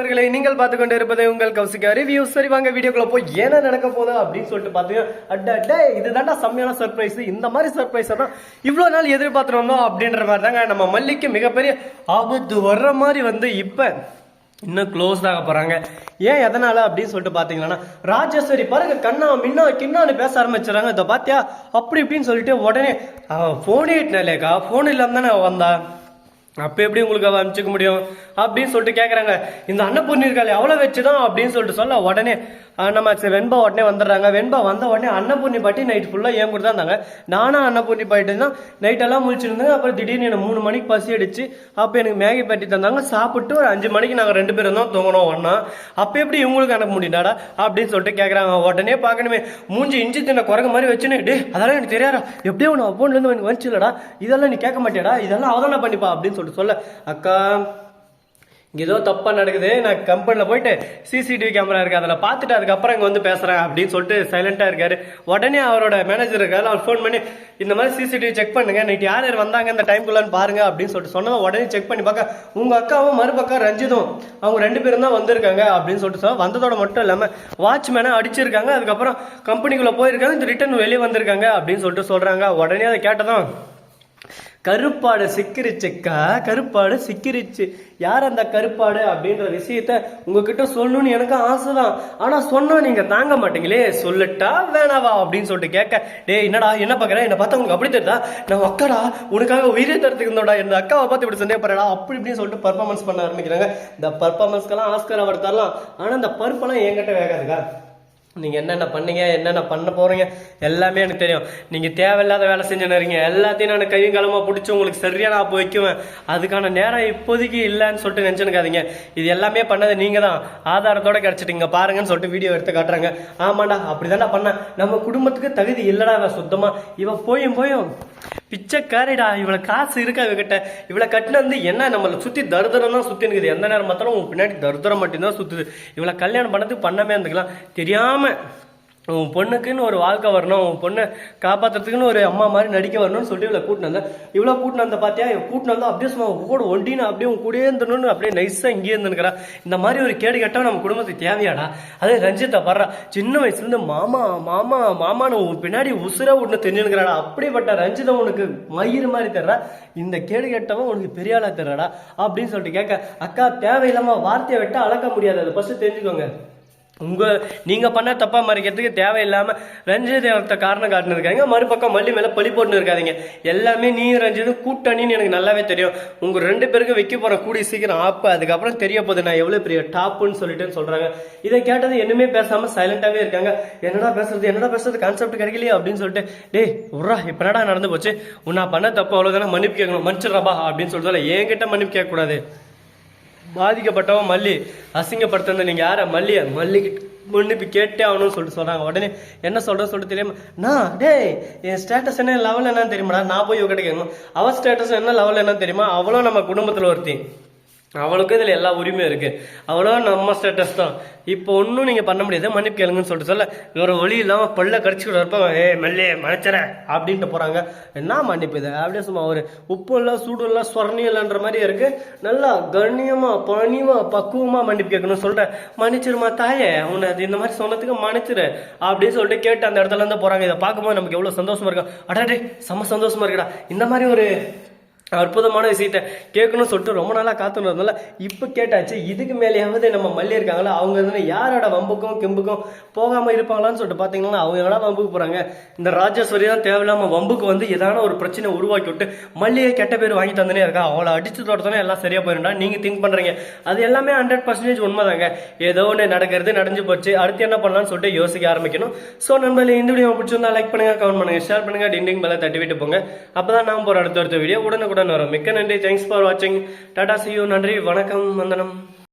நண்பர்களை நீங்கள் பார்த்து கொண்டு இருப்பது உங்கள் கௌசிகா ரிவ்யூ சரி வாங்க வீடியோக்குள்ள போய் என்ன நடக்க போகுது அப்படின்னு சொல்லிட்டு பார்த்தீங்கன்னா அட்ட அட்டே இதுதான்டா செம்மையான சர்ப்ரைஸ் இந்த மாதிரி சர்ப்ரைஸ் தான் இவ்வளோ நாள் எதிர்பார்த்துருந்தோம் அப்படின்ற மாதிரி தாங்க நம்ம மல்லிக்கு மிகப்பெரிய ஆபத்து வர்ற மாதிரி வந்து இப்போ இன்னும் க்ளோஸ் ஆக போகிறாங்க ஏன் எதனால அப்படின்னு சொல்லிட்டு பார்த்தீங்கன்னா ராஜேஸ்வரி பாருங்க கண்ணா மின்னா கின்னான்னு பேச ஆரம்பிச்சிடறாங்க இதை பார்த்தியா அப்படி இப்படின்னு சொல்லிட்டு உடனே ஃபோன் இட்டனேக்கா ஃபோன் இல்லாமல் தானே வந்தா அப்போ எப்படி உங்களுக்கு அவள் அனுப்பிச்சிக்க முடியும்? அப்படின்னு சொல்லிட்டு கேட்குறாங்க இந்த அன்னபூர்ணி இருக்காள் எவ்வளோ வச்சுதான் அப்படின்னு சொல்லிட்டு சொல்ல உடனே நம்ம வெண்பா உடனே வந்துடுறாங்க. வெண்பா வந்த உடனே அன்னபூர்ணி பாட்டி நைட் ஃபுல்லாக ஏன் கூட தான் இருந்தாங்க. நானும் அன்னபூர்ணி பாட்டி தான் நைட்டெல்லாம் முடிச்சிருந்தேன் அப்புறம் திடீர்னு எனக்கு மூணு மணிக்கு பசி அடிச்சு அப்போ எனக்கு மேகி பாட்டி தந்தாங்க. சாப்பிட்டு ஒரு அஞ்சு மணிக்கு நாங்கள் ரெண்டு பேரும் தான் தூங்கணும் ஒன்றா அப்போ எப்படி இவங்களுக்கு அனுப்ப முடியுதாடா அப்படின்னு சொல்லிட்டு கேட்குறாங்க உடனே பார்க்கணுமே மூஞ்சி இஞ்சி தின்ன குரங்கு மாதிரி வச்சுன்னு டே அதெல்லாம் எனக்கு தெரியாதா எப்படியோ உன் அக்கௌண்ட்லேருந்து எனக்கு வந்துச்சுலடா இதெல்லாம் நீ கேட்க மாட்டியாடா? இதெல்லாம் அவதான பண்ணிப்பா. அப்படின்னு சொல்லிட்டு சொல்ல அக்கா ஏதோ தப்பா நடக்குது நான் கம்பெனில போயிட்டு சிசிடிவி கேமரா இருக்கு அதில் பார்த்துட்டு அதுக்கப்புறம் இங்கே வந்து பேசுறேன் அப்படின்னு சொல்லிட்டு சைலண்டா இருக்காரு. உடனே அவரோட மேனேஜர் இருக்காரு அவர் ஃபோன் பண்ணி இந்த மாதிரி சிசிடிவி செக் பண்ணுங்க நைட்டு யார் யார் வந்தாங்க இந்த டைம்குள்ளான்னு பாருங்க அப்படின்னு சொல்லிட்டு சொன்னதை உடனே செக் பண்ணி பார்க்க உங்க அக்காவும் மறுபக்கம் ரஞ்சிதும் அவங்க ரெண்டு பேரும் தான் வந்திருக்காங்க அப்படின்னு சொல்லிட்டு சொல்ல வந்ததோட மட்டும் இல்லாம வாட்ச்மேனை அடிச்சிருக்காங்க அதுக்கப்புறம் கம்பெனிக்குள்ள போயிருக்காங்க இந்த ரிட்டர்ன் வெளியே வந்திருக்காங்க அப்படின்னு சொல்லிட்டு சொல்றாங்க. உடனே அதை கேட்டதும் கருப்பாடு சிக்கிருச்சுக்கா கருப்பாடு சிக்கிருச்சு. யார் அந்த கருப்பாடு அப்படின்ற விஷயத்த உங்ககிட்ட சொல்லணும்னு எனக்கு ஆசைதான். ஆனா சொன்னா நீங்க தாங்க மாட்டீங்களே. சொல்லட்டா வேணாவா அப்படின்னு சொல்லிட்டு கேட்க டேய் என்னடா என்ன பார்க்குறேன் என்ன பார்த்தா உங்களுக்கு அப்படி தெரியுதா? நான் அக்காடா உனக்காக உயிரே தரத்துக்கு இருந்தோடா இந்த அக்காவை பார்த்து இப்படி சந்தேகப்படுறா அப்படி இப்படின்னு சொல்லிட்டு பர்ஃபார்மன்ஸ் பண்ண ஆரம்பிக்கிறாங்க. இந்த பர்ஃபார்மன்ஸ்க்கெல்லாம் ஆஸ்கர் அவர் தரலாம். ஆனா இந்த பருப்பெல்லாம் என்கிட்ட வேகாதுக்கா. நீங்கள் என்னென்ன பண்ணீங்க என்னென்ன பண்ண போகிறீங்க எல்லாமே எனக்கு தெரியும். நீங்கள் தேவையில்லாத வேலை செஞ்சுன்னு எல்லாத்தையும் நான் கையும் களமா பிடிச்சி உங்களுக்கு சரியாக நான் அப்போ வைக்குவேன். அதுக்கான நேரம் இப்போதைக்கு இல்லைன்னு சொல்லிட்டு நினச்சினுக்காதீங்க இது எல்லாமே பண்ணது நீங்கள் தான் ஆதாரத்தோட கிடச்சிட்டிங்க பாருங்கன்னு சொல்லிட்டு வீடியோ எடுத்து காட்டுறாங்க. ஆமாண்டா அப்படிதான்டா பண்ணேன். நம்ம குடும்பத்துக்கு தகுதி இல்லைடா சுத்தமாக இவன் போயும் போயும் பிச்சைக்காரிடா இவ்வளோ காசு இருக்கா இவகிட்ட இவளை கட்டின வந்து என்ன நம்மளை சுத்தி தருதரம் தான் சுத்தி இருக்குது எந்த நேரம் பார்த்தாலும் பின்னாடி தருதரம் மட்டும்தான் சுத்துது. இவளை கல்யாணம் பண்ணது பண்ணாமே இருந்துக்கலாம். தெரியாம உன் பொண்ணுக்குன்னு ஒரு வாழ்க்கை வரணும் உன் பொண்ணை காப்பாத்துறதுக்குன்னு ஒரு அம்மா மாதிரி நடிக்க வரணும்னு சொல்லிட்டு இவ்வளோ கூட்டினு வந்தேன் இவ்வளோ கூட்டினு வந்த பார்த்தியா இவ கூட்டினு வந்தால் அப்படியே சும்மா கூட ஒண்டின்னு அப்படியே உன் கூடயே இருந்தணும்னு அப்படியே நைஸாக இங்கேயே இருந்துக்கிறா இந்த மாதிரி ஒரு கேடு கேட்டால் நம்ம குடும்பத்துக்கு தேவையாடா? அதே ரஞ்சித்தை படுறா. சின்ன வயசுலேருந்து மாமா மாமா மாமான்னு உன் பின்னாடி உசுர ஒன்று தெரிஞ்சுக்கிறாடா அப்படிப்பட்ட ரஞ்சிதா உனக்கு மயிறு மாதிரி தர்றா. இந்த கேடு கேட்டவன் உனக்கு பெரிய ஆளாக தர்றாடா அப்படின்னு சொல்லிட்டு கேட்க அக்கா தேவையில்லாமல் வார்த்தையை விட்டால் அளக்க முடியாது. அதை ஃபஸ்ட்டு தெரிஞ்சுக்கோங்க. உங்கள் நீங்கள் பண்ண தப்பாக மறைக்கிறதுக்கு தேவையில்லாமல் ரஞ்சிதத்தை காரணம் காட்டினிருக்காங்க மறுபக்கம் மல்லி மேலே பழி போட்டுன்னு இருக்காதீங்க. எல்லாமே நீ ரஞ்சிதும் கூட்டணின்னு எனக்கு நல்லாவே தெரியும். உங்கள் ரெண்டு பேருக்கும் வைக்க போகிற கூடி சீக்கிரம் ஆப்பு அதுக்கப்புறம் தெரிய போகுது நான் எவ்வளோ பெரிய டாப்புன்னு சொல்லிட்டுன்னு சொல்கிறாங்க இதை கேட்டது என்னமே பேசாமல் சைலண்ட்டாகவே இருக்காங்க. என்னடா பேசுறது என்னடா பேசுறது கான்செப்ட் கிடைக்கலையே அப்படின்னு சொல்லிட்டு டேய் உர்ரா இப்போ என்னடா நடந்து போச்சு? நான் பண்ண தப்பு அவ்வளோதானே மன்னிப்பு கேட்கணும். மன்னிச்சிடறாபா அப்படின்னு சொல்லிட்டு என்கிட்ட மன்னிப்பு கேட்கக்கூடாது. பாதிக்கப்பட்டவன் மல்லி அசிங்கப்படுத்துறது நீங்க யார மல்லிய? மல்லிக்கு மன்னிப்பு கேட்டே ஆகணும்னு சொல்லிட்டு சொல்றாங்க. உடனே என்ன சொல்றது சொல்லிட்டு தெரியாம நான் டேய் என் ஸ்டேட்டஸ் என்ன? லெவல் என்னன்னு தெரியுமாடா? நான் போய் இவகிட்ட கேட்கணும் அவள் ஸ்டேட்டஸ் என்ன லெவல் என்னன்னு தெரியுமா? அவளும் நம்ம குடும்பத்தில் ஒருத்தி. அவளுக்கும் இதில் எல்லா உரிமையும் இருக்குது அவளும் நம்ம ஸ்டேட்டஸ் தான். இப்போ ஒன்றும் நீங்கள் பண்ண முடியாது. மன்னிப்பு கேளுங்கன்னு சொல்லிட்டு சொல்ல வேறு வழி இல்லாமல் பல்ல கடிச்சுக்கிட்டு இருப்பாங்க. ஏ மெல்லே மன்னிச்சற அப்படின்ட்டு போகிறாங்க என்ன மன்னிப்பு இது? அப்படியே சும்மா ஒரு உப்பு இல்லை சூடு இல்லை சொர்ணி இல்லைன்ற மாதிரி இருக்குது நல்லா கண்ணியமாக பணிவா பக்குவமாக மன்னிப்பு கேட்கணும்னு சொல்கிறேன் மன்னிச்சிருமா தாயே உன்னை அது இந்த மாதிரி சொன்னதுக்கு மன்னிச்சிரு அப்படின்னு சொல்லிட்டு கேட்டு அந்த இடத்துல இருந்து போறாங்க. இதை பார்க்கும்போது நமக்கு எவ்வளோ சந்தோஷமாக இருக்கும். அடாடே செம்ம சந்தோஷமாக இருக்குடா. இந்த மாதிரி ஒரு அற்புதமான விஷயத்த கேட்கணும்னு சொல்லிட்டு ரொம்ப நாளாக காத்துனதுனால இப்போ கேட்டாச்சு. இதுக்கு மேலேயாவது நம்ம மல்லி இருக்காங்களா அவங்க வந்து யாரோட வம்புக்கும் கெம்புக்கும் போகாமல் இருப்பாங்களான்னு சொல்லிட்டு பார்த்தீங்கன்னா அவங்க எவ்வளோ வம்புக்கு போகிறாங்க இந்த ராஜேஸ்வரி தான் தேவையில்லாமல் வம்புக்கு வந்து ஏதான ஒரு பிரச்சனை உருவாக்கி விட்டு மல்லியை கெட்ட பேர் வாங்கி தந்தனே இருக்கா? அவளை அடிச்சு தோட்டத்தானே எல்லாம் சரியாக போயிருந்தா நீங்கள் திங்க் பண்ணுறீங்க அது எல்லாமே ஹண்ட்ரட் பர்சன்டேஜ் உண்மைதாங்க. ஏதோ ஒன்று நடக்கிறது நடந்து போச்சு. அடுத்து என்ன பண்ணலாம்னு சொல்லிட்டு யோசிக்க ஆரம்பிக்கணும். ஸோ நண்பர்களே இந்த வீடியோ பிடிச்சிருந்தா லைக் பண்ணுங்க கமெண்ட் பண்ணுங்க ஷேர் பண்ணுங்க டிண்டிங் பெல்ல தட்டி விட்டு போங்க. அப்போ தான் நான் போகிற அடுத்த அடுத்த வீடியோ உங்களுடன் வரும். மிக்க நன்றி. தேங்க்ஸ் ஃபார் வாட்சிங் டாடா சியூ நன்றி. வணக்கம். வந்தனம்.